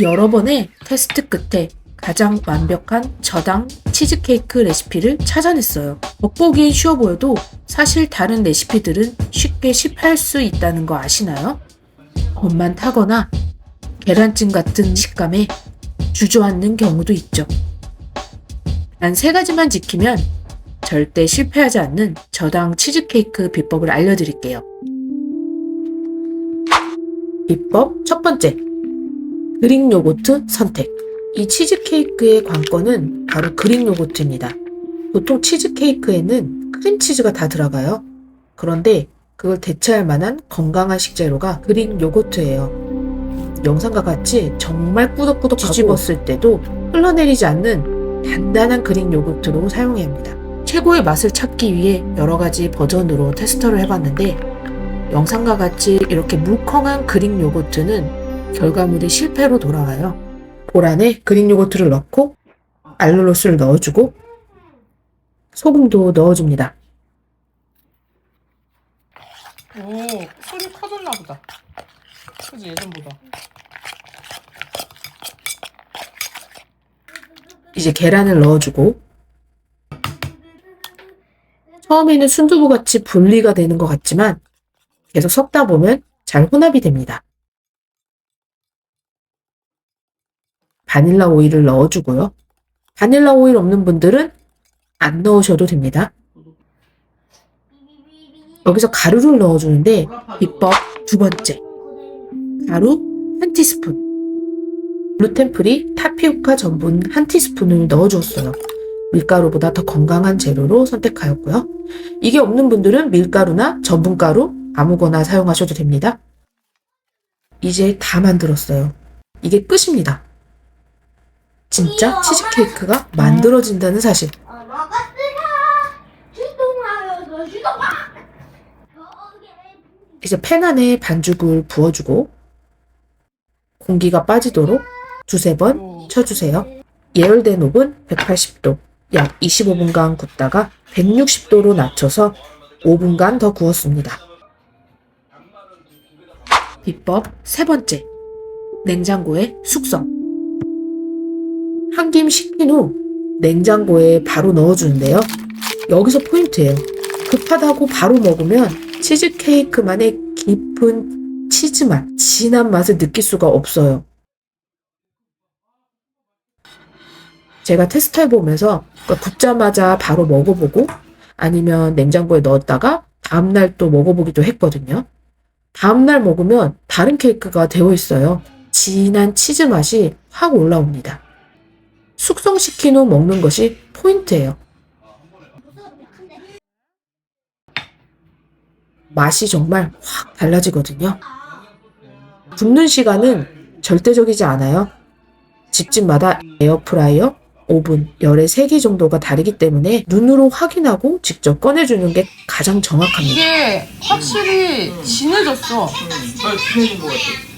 여러 번의 테스트 끝에 가장 완벽한 저당 치즈케이크 레시피를 찾아냈어요. 겉보기엔 쉬워 보여도 사실 다른 레시피들은 쉽게 실패할 수 있다는 거 아시나요? 겉만 타거나 계란찜 같은 식감에 주저앉는 경우도 있죠. 단 세 가지만 지키면 절대 실패하지 않는 저당 치즈케이크 비법을 알려드릴게요. 비법 첫 번째. 그릭 요거트 선택. 이 치즈케이크의 관건은 바로 그릭 요거트입니다. 보통 치즈케이크에는 크림치즈가 다 들어가요. 그런데 그걸 대체할 만한 건강한 식재료가 그릭 요거트예요. 영상과 같이 정말 꾸덕꾸덕 뒤집었을 때도 흘러내리지 않는 단단한 그릭 요거트로 사용해야 합니다. 최고의 맛을 찾기 위해 여러 가지 버전으로 테스터를 해봤는데 영상과 같이 이렇게 물컹한 그릭 요거트는 결과물이 실패로 돌아와요. 볼 안에 그릭 요거트를 넣고 알룰로스를 넣어주고 소금도 넣어줍니다. 오, 소리 커졌나 보다. 그지 예전보다. 이제 계란을 넣어주고 처음에는 순두부같이 분리가 되는 것 같지만 계속 섞다 보면 잘 혼합이 됩니다. 바닐라 오일을 넣어주고요. 바닐라 오일 없는 분들은 안 넣으셔도 됩니다. 여기서 가루를 넣어주는데 비법 두 번째 가루 한 티스푼 글루텐프리 타피오카 전분 한 티스푼을 넣어주었어요. 밀가루보다 더 건강한 재료로 선택하였고요. 이게 없는 분들은 밀가루나 전분가루 아무거나 사용하셔도 됩니다. 이제 다 만들었어요. 이게 끝입니다. 진짜 치즈케이크가 만들어진다는 사실. 이제 팬 안에 반죽을 부어주고 공기가 빠지도록 두세 번 오, 쳐주세요. 예열된 오븐 180도 약 25분간 굽다가 160도로 낮춰서 5분간 더 구웠습니다. 비법 세 번째. 냉장고에 숙성. 한 김 식힌 후 냉장고에 바로 넣어주는데요. 여기서 포인트예요. 급하다고 바로 먹으면 치즈케이크만의 깊은 치즈맛, 진한 맛을 느낄 수가 없어요. 제가 테스트 해보면서 그러니까 굽자마자 바로 먹어보고 아니면 냉장고에 넣었다가 다음날 또 먹어보기도 했거든요. 다음날 먹으면 다른 케이크가 되어 있어요. 진한 치즈 맛이 확 올라옵니다. 숙성시킨 후 먹는 것이 포인트예요. 맛이 정말 확 달라지거든요. 굽는 시간은 절대적이지 않아요. 집집마다 에어프라이어, 오븐, 열의 세기 정도가 다르기 때문에 눈으로 확인하고 직접 꺼내주는 게 가장 정확합니다. 이게 확실히 진해졌어. 잘 친해진 것 같아.